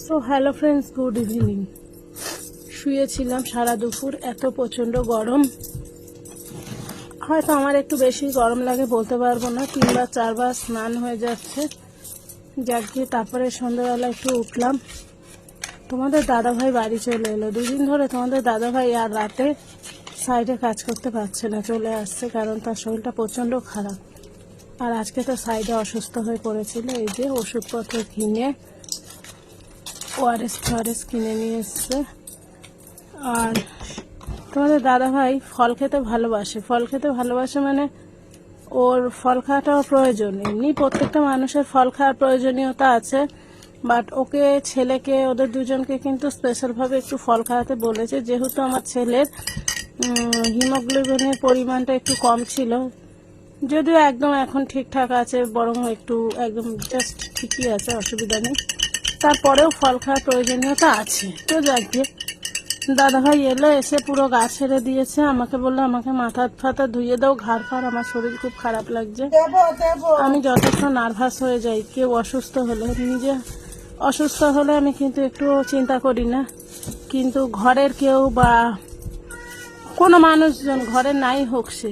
So hello friends good evening শুয়েছিলাম সারা দুপুর, এত প্রচণ্ড গরম। হয়তো আমার একটু বেশি গরম লাগে, বলতে পারব না। তিনবার, চারবার স্নান হয়ে যাচ্ছে। যাক, গিয়ে তারপরে সন্ধ্যাবেলা একটু উঠলাম। তোমাদের দাদাভাই বাড়ি চলে এলো। দুদিন ধরে তোমাদের দাদাভাই আর রাতে সাইডে কাজ করতে পারছে না, চলে আসছে কারণ তার শরীরটা প্রচণ্ড খারাপ। আর আজকে তো সাইডে অসুস্থ হয়ে পড়েছিল, এই যে ওষুধপত্র কিনে ওআরএস ফোয়ারেস কিনে নিয়ে এসছে। আর তোমাদের দাদা ভাই ফল খেতে ভালোবাসে। ফল খেতে ভালোবাসে মানে ওর ফল খাওয়াটাও প্রয়োজন। এমনি প্রত্যেকটা মানুষের ফল খাওয়ার প্রয়োজনীয়তা আছে, বাট ওকে, ছেলেকে, ওদের দুজনকে কিন্তু স্পেশালভাবে একটু ফল খাওয়াতে বলেছে। যেহেতু আমার ছেলের হিমোগ্লোবিনের পরিমাণটা একটু কম ছিল, যদিও একদম এখন ঠিকঠাক আছে, বরং একটু একদম জাস্ট ঠিকই আছে, অসুবিধা নেই। তারপরেও ফল খাওয়ার প্রয়োজনীয়তা আছে। তো যাক দাদাভাই এলো এসে পুরো গা ছেড়ে দিয়েছে। আমাকে বলল আমাকে মাথা ফাতা ধুয়ে দাও ঘাড় ফাড় আমার শরীর খুব খারাপ লাগছে। আমি যথেষ্ট নার্ভাস হয়ে যাই কেউ অসুস্থ হলে। নিজে অসুস্থ হলে আমি কিন্তু একটু চিন্তা করি না। কিন্তু ঘরের কেউ বা কোনো মানুষজন ঘরে নাই হোক সে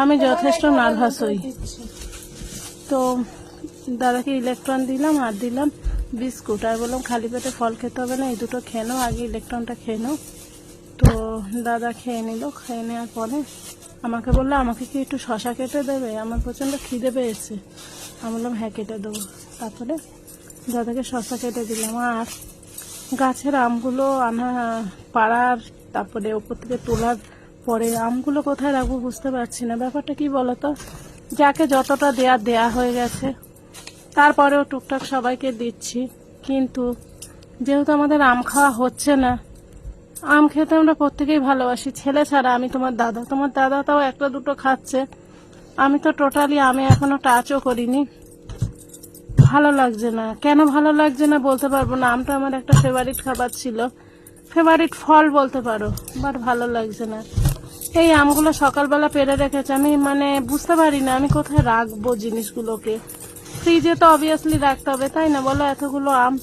আমি যথেষ্ট নার্ভাস হই। তো দাদাকে ইলেকট্রন দিলাম আর দিলাম। বিস্কুট। আর বললাম, খালি পেটে ফল খেতে হবে না, এই দুটো খেয়ে নাও, আগে ইলেকট্রনটা খেয়ে নাও। তো দাদা খেয়ে নিল, খেয়ে নেওয়ার পরে আমাকে বলল, আমাকে কি একটু শশা কেটে দেবে? আমার প্রচণ্ড খিদে পেয়েছে। আমি বললাম হ্যাঁ কেটে দেবো। তারপরে দাদাকে শশা কেটে দিলাম। আর গাছের আমগুলো আনা পাড়ার, তারপরে ওপর থেকে তোলার পরে আমগুলো কোথায় রাখব বুঝতে পারছি না। ব্যাপারটা কি বলতো? যাকে যতটা দেয়া দেয়া হয়ে গেছে। তারপরেও টুকটাক সবাইকে দিচ্ছি, কিন্তু যেহেতু আমাদের আম খাওয়া হচ্ছে না, আম খেতে আমরা প্রত্যেকেই ভালোবাসি। ছেলে ছাড়া আমি তোমার দাদা তোমার দাদা তাও একটা দুটো খাচ্ছে। আমি তো টোটালি আমি এখনও টাচও করিনি। ভালো লাগছে না। কেন ভালো লাগছে না বলতে পারব না। আমটা আমার একটা ফেভারিট খাবার ছিল। ফেভারিট ফল বলতে পারো বাট ভালো লাগছে না। এই আমগুলো সকালবেলা পেরে রেখেছে। আমি মানে বুঝতে পারি না আমি কোথায় রাখব জিনিসগুলোকে। ফ্রিজে তো অবভিয়াসলি রাখতে হবে, তাই না? বলো, এতগুলো আম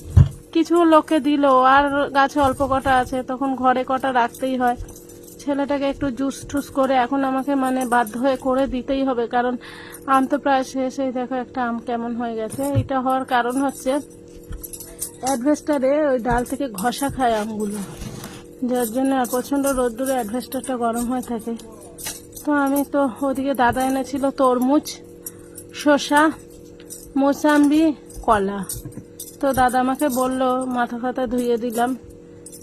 কিছু লোককে দিল, আর গাছে অল্প কটা আছে, তখন ঘরে কটা রাখতেই হয়। ছেলেটাকে একটু জুস টুস করে এখন আমাকে মানে বাধ্য হয়ে করে দিতেই হবে, কারণ আম তো প্রায় শেষ। এই দেখো একটা আম কেমন হয়ে গেছে। এটা হওয়ার কারণ হচ্ছে অ্যাডভেস্টারে ওই ডাল থেকে ঘষা খায় আমগুলো। যার জন্য প্রচণ্ড রোদ্দুরে অ্যাডভেস্টারটা গরম হয়ে থাকে। তো আমি তো ওদিকে দাদা এনেছিল তরমুজ, শসা মোসাম্বি কলা। তো দাদা আমাকে বলল, মাথা ফাতা ধুয়ে দিলাম।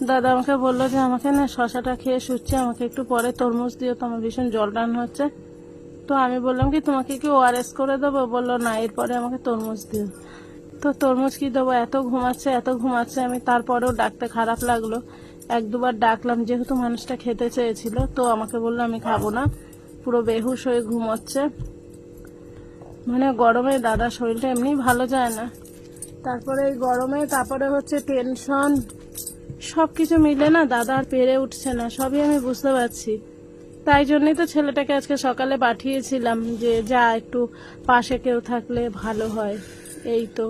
দাদা আমাকে বলল যে, আমাকে না শশাটা খেয়ে শুচ্ছে, আমাকে একটু পরে তরমুজ দিও তো আমার ভীষণ জল টান হচ্ছে। তো আমি বললাম কি, তোমাকে কি ওআরএস করে দেবো? বলল, না, এরপরে আমাকে তরমুজ দিও। তো তরমুজ কি দেবো? এত ঘুমাচ্ছে এত ঘুমাচ্ছে। আমি তারপরেও ডাকতে খারাপ লাগল। এক দুবার ডাকলাম, যেহেতু মানুষটা খেতে চেয়েছিল, তো আমাকে বলল, আমি খাব না। পুরো বেহুশ হয়ে ঘুমোচ্ছে। মানে গরমে দাদা শরীরটা এমনি ভালো যায় না। তারপরে এই গরমে, তারপরে হচ্ছে টেনশন সব কিছু মিলে না দাদা আর পেরে উঠছে না, সবই আমি বুঝতে পারছি। তাই জন্যই তো ছেলেটাকে আজকে সকালে পাঠিয়েছিলাম যে যা একটু পাশে কেউ থাকলে ভালো হয়, এই তো।